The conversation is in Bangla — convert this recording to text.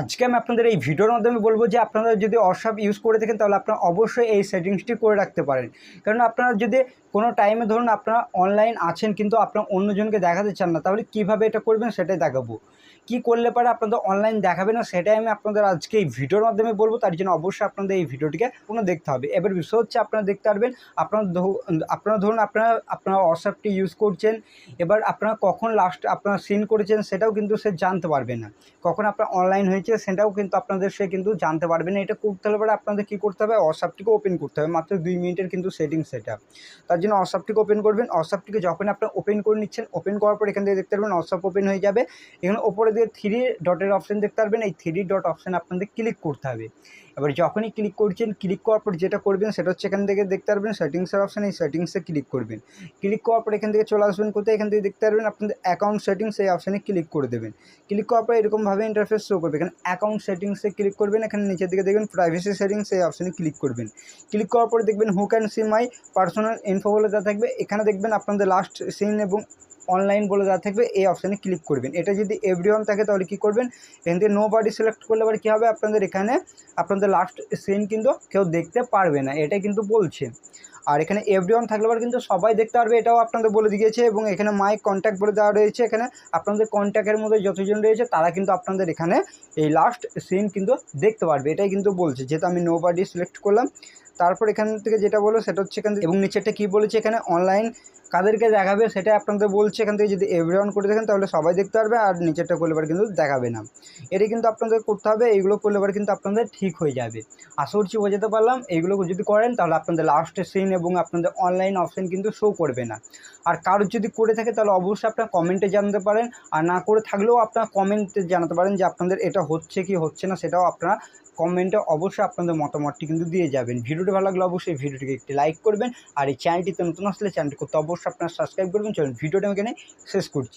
আজকে আমি আপনাদের এই ভিডিওর মাধ্যমে বলব যে আপনারা যদি হোয়াটসঅ্যাপ ইউজ করে থাকেন, তাহলে আপনারা অবশ্যই এই সেটিংসটি করে রাখতে পারেন। কারণ আপনারা যদি কোনো টাইমে ধরুন আপনারা অনলাইন আছেন, কিন্তু আপনারা অন্যজনকে দেখাতে চান না, তাহলে কীভাবে এটা করবেন সেটাই দেখাবো। কী করলে পারে আপনাদের অনলাইন দেখাবে না, সেটাই আমি আপনাদের আজকে এই ভিডিওর মাধ্যমে বলব। তার জন্য অবশ্যই আপনাদের এই ভিডিওটিকে কোনো দেখতে হবে। এবার বিষয় হচ্ছে, আপনারা দেখতে পারবেন, আপনারা আপনারা ধরুন আপনারা আপনারা হোয়াটসঅ্যাপটি ইউজ করছেন, এবার আপনারা কখন লাস্ট আপনারা সিন করেছেন, সেটাও কিন্তু সে জানতে পারবে না। কখন আপনার অনলাইন হয়েছে সেটাও কিন্তু আপনাদের সে কিন্তু জানতে পারবে না। এটা করতে হলে পরে আপনাদের কী করতে হবে? হোয়াটসঅ্যাপটিকে ওপেন করতে হবে। মাত্র দুই মিনিটের কিন্তু সেটিং সেটা তার জন্য হোয়াটসঅ্যাপটিকে ওপেন করবেন। হোয়াটসঅ্যাপটিকে যখন আপনার ওপেন করে নিচ্ছেন ওপেন করার পর এখান থেকে দেখতে পারবেন হোয়াটসঅ্যাপ ওপেন হয়ে যাবে। এখানে ওপরে দিয়ে থ্রি ডটের অপশান দেখতে পারবেন। এই থ্রি ডট অপশান আপনাদের ক্লিক করতে হবে। এবার যখনই ক্লিক করছেন ক্লিক করার পর যেটা করবেন সেটা হচ্ছে এখান থেকে দেখতে পারবেন সেটিংসের অপশান এই সেটিংসে ক্লিক করবেন। ক্লিক করার পর এখান থেকে চলে আসবেন কোথায়? এখান থেকে দেখতে পারবেন আপনাদের অ্যাকাউন্ট সেটিংস এই অপশানে ক্লিক করে দেবেন। ক্লিক করার পর এরকমভাবে ইন্টারফেস শো করবে। এখানে অ্যাকাউন্ট সেটিংসে ক্লিক করবেন, এখানে নিচের দিকে দেখবেন প্রাইভেসি সেটিংস এই অপশানে ক্লিক করবেন। ক্লিক করার পরে দেখবেন who can see my personal info বলে দেওয়া থাকবে। এখানে দেখবেন আপনাদের লাস্ট সিন এবং অনলাইন বলে দেওয়া থাকবে, এই অপশানে ক্লিক করবেন। এটা যদি এভরি ওয়ান থাকে তাহলে কী করবেন? এখান থেকে নো বাডি সিলেক্ট করলে আবার কী হবে? আপনাদের এখানে, আপনাদের লাস্ট সিন কিন্তু কেউ দেখতে পারবে না, এটাই কিন্তু বলছে। আর এখানে এভরি থাকলে পর কিন্তু সবাই দেখতে পারবে, এটাও আপনাদের বলে দিয়েছে এবং এখানে মাই কন্ট্যাক্ট বলে দেওয়া রয়েছে এখানে। আপনাদের কন্ট্যাক্টের মধ্যে যতজন রয়েছে তারা কিন্তু আপনাদের এখানে এই লাস্ট সিন কিন্তু দেখতে পারবে, এটাই কিন্তু বলছে। যেহেতু আমি নো বাডি সিলেক্ট করলাম তারপর এখান থেকে যেটা বলো সেটা হচ্ছে এখান এবং নিচেরটা কী বলেছে এখানে? অনলাইন কাদেরকে দেখাবে, সেটা আপনাদের বলছে এখান থেকে যদি এভরি করে দেখেন তাহলে সবাই দেখতে পারবে আর নিচেরটা করলে এবার কিন্তু দেখাবে না। এটাই কিন্তু আপনাদের করতে হবে, এইগুলো করলে এবার কিন্তু আপনাদের ঠিক হয়ে যাবে। আশা করছি বোঝাতে পারলাম, এইগুলো যদি করেন তাহলে আপনাদের লাস্ট সিন এবং আপনাদের অনলাইন অপশান কিন্তু শো করবে না। আর কারোর যদি করে থাকে তাহলে অবশ্যই আপনার কমেন্টে জানাতে পারেন, আর না করে থাকলেও আপনার কমেন্টে জানাতে পারেন যে আপনাদের এটা হচ্ছে কি হচ্ছে না, সেটাও আপনারা কমেন্টে অবশ্যই আপনাদের মতামতটি কিন্তু দিয়ে যাবেন। ভিডিওটি ভালো লাগলে অবশ্যই ভিডিওটিকে একটি লাইক করবেন। আর এই চ্যানেলটিতে নতুন আসলে চ্যানেলটি করতে অবশ্যই আপনারা সাবস্ক্রাইব করবেন। চলুন, ভিডিওটা আমি এখানে শেষ করছি।